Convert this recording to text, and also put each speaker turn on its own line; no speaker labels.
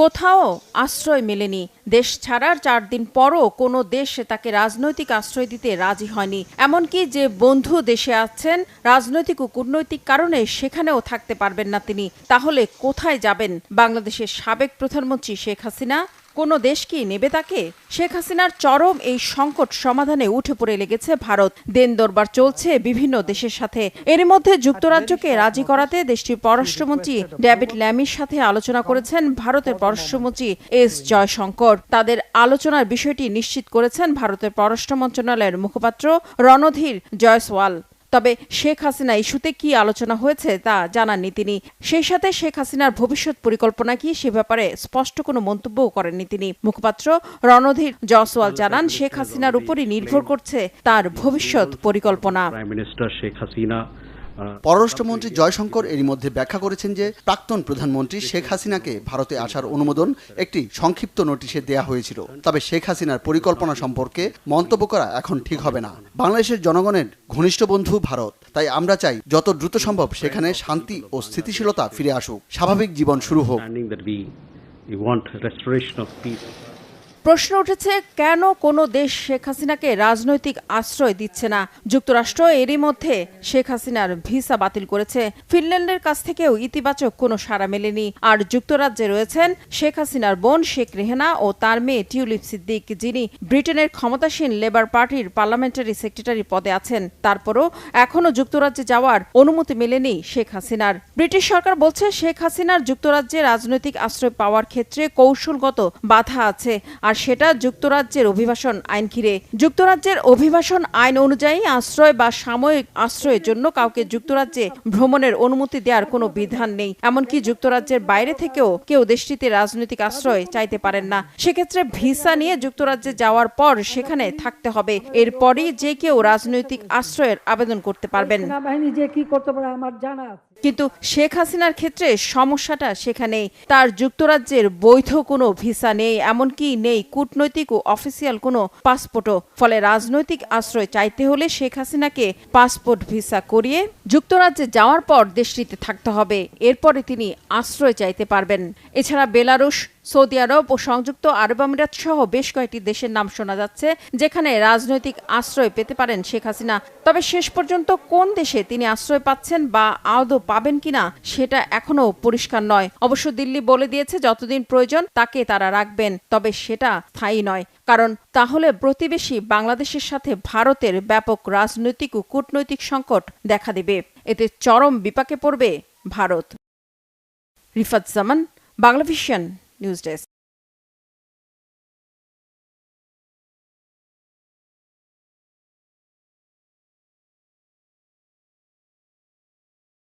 কোথাও আশ্রয় মেলেনি। দেশ ছাড়ার চার দিন পরও কোনো দেশ তাকে রাজনৈতিক আশ্রয় দিতে রাজি হয়নি। এমনকি যে বন্ধু দেশে আছেন, রাজনৈতিক ও কূটনৈতিক কারণে সেখানেও থাকতে পারবেন না তিনি। তাহলে কোথায় যাবেন? বাংলাদেশের সাবেক প্রধানমন্ত্রী শেখ হাসিনা কোনো দেশ কি নেবে তাকে? শেখ হাসিনার চরম এই সংকট সমাধানে উঠে পড়ে লেগেছে ভারত। দেন দরবার চলছে বিভিন্ন দেশের সাথে। এর মধ্যে যুক্তরাজ্যকে রাজি করাতে দেশটির পররাষ্ট্রমন্ত্রী ডেভিড ল্যামির সাথে আলোচনা করেছেন ভারতের পররাষ্ট্রমন্ত্রী এস জয়শঙ্কর। তাদের আলোচনার বিষয়টি নিশ্চিত করেছেন ভারতের পররাষ্ট্র মন্ত্রণালয়ের মুখপাত্র রণধীর জয়সওয়াল। তবে শেখ হাসিনা ইস্যুতে কি আলোচনা হয়েছে তা জানাননি তিনি। সেই সাথে শেখ হাসিনার ভবিষ্যৎ পরিকল্পনা কি সে ব্যাপারে স্পষ্ট কোনো মন্তব্যও করেননি তিনি। মুখপাত্র রণধীর জয়সওয়াল জানান, শেখ হাসিনার উপরই নির্ভর করছে তার ভবিষ্যৎ পরিকল্পনা।
শেখ হাসিনা
পররাষ্ট্রমন্ত্রী জয়শঙ্কর এরই মধ্যে ব্যাখ্যা করেছেন যে, প্রাক্তন প্রধানমন্ত্রী শেখ হাসিনাকে ভারতে আসার অনুমোদন একটি সংক্ষিপ্ত নোটিশে দেয়া হয়েছিল। তবে শেখ হাসিনার পরিকল্পনা সম্পর্কে মন্তব্য করা এখন ঠিক হবে না। বাংলাদেশের জনগণের ঘনিষ্ঠ বন্ধু ভারত। তাই আমরা চাই যত দ্রুত সম্ভব সেখানে শান্তি ও স্থিতিশীলতা ফিরে আসুক। স্বাভাবিক জীবন শুরু হোক।
প্রশ্ন উঠেছে, কেন কোনো দেশ শেখ হাসিনাকে রাজনৈতিক আশ্রয় দিচ্ছে না? যুক্তরাষ্ট্র এরই মধ্যে শেখ হাসিনার ভিসা বাতিল করেছে। ফিনল্যান্ডের কাছ থেকেও ইতিবাচক কোনো সাড়া মেলেনি। আর যুক্তরাজ্যে রয়েছেন শেখ হাসিনার বোন শেখ রেহেনা ও তার মেয়ে টিউলিপ সিদ্দিক, যিনি ব্রিটেনের ক্ষমতাসীন লেবার পার্টির পার্লামেন্টারি সেক্রেটারি পদে আছেন। তারপরও এখনও যুক্তরাজ্যে যাওয়ার অনুমতি মেলেনি শেখ হাসিনার। ব্রিটিশ সরকার বলছে, শেখ হাসিনার যুক্তরাজ্যে রাজনৈতিক আশ্রয় পাওয়ার ক্ষেত্রে কৌশলগত বাধা আছে। আর সেটা যুক্তরাজ্যের অভিবাসন আইন ঘিরে। যুক্তরাজ্যের অভিবাসন আইন অনুযায়ী আশ্রয় বা সাময়িক আশ্রয়ের জন্য কাউকে যুক্তরাজ্যে ভ্রমণের অনুমতি দেওয়ার কোনো বিধান নেই। এমনকি যুক্তরাজ্যের বাইরে থেকেও কেউ দেশটিতে রাজনৈতিক আশ্রয় চাইতে পারেন না। সেক্ষেত্রে ভিসা নিয়ে যুক্তরাজ্যে যাওয়ার পর সেখানে থাকতে হবে। এরপরই যে কেউ রাজনৈতিক আশ্রয়ের আবেদন করতে পারবেন।
কি করতে পারে আমার জানা।
কিন্তু শেখ হাসিনার ক্ষেত্রে সমস্যাটা সেখানেই। তার যুক্তরাজ্যের বৈধ কোনো ভিসা নেই, এমনকি নেই কূটনৈতিক ও অফিসিয়াল কোনো পাসপোর্টও। ফলে রাজনৈতিক আশ্রয় চাইতে হলে শেখ হাসিনাকে পাসপোর্ট ভিসা করিয়ে যুক্তরাজ্যে যাওয়ার পর দেশটিতে থাকতে হবে। এরপরে তিনি আশ্রয় চাইতে পারবেন। এছাড়া বেলারুশ সৌদি আরব ও সংযুক্ত আরব আমিরাত সহ বেশ কয়েকটি দেশের নাম শোনা যাচ্ছে, যেখানে রাজনৈতিক আশ্রয় পেতে পারেন শেখ হাসিনা। তবে শেষ পর্যন্ত কোন দেশে তিনি আশ্রয় পাচ্ছেন বা আদৌ পাবেন কিনা, সেটা এখনও পরিষ্কার নয়। অবশ্য দিল্লি বলে দিয়েছে যতদিন প্রয়োজন তাকে তারা রাখবেন, তবে সেটা স্থায়ী নয়। কারণ তাহলে প্রতিবেশী বাংলাদেশের সাথে ভারতের ব্যাপক রাজনৈতিক ও কূটনৈতিক সংকট দেখা দেবে। এতে চরম বিপাকে পড়বে ভারত। রিফাত জামান, বাংলাভিশন। news.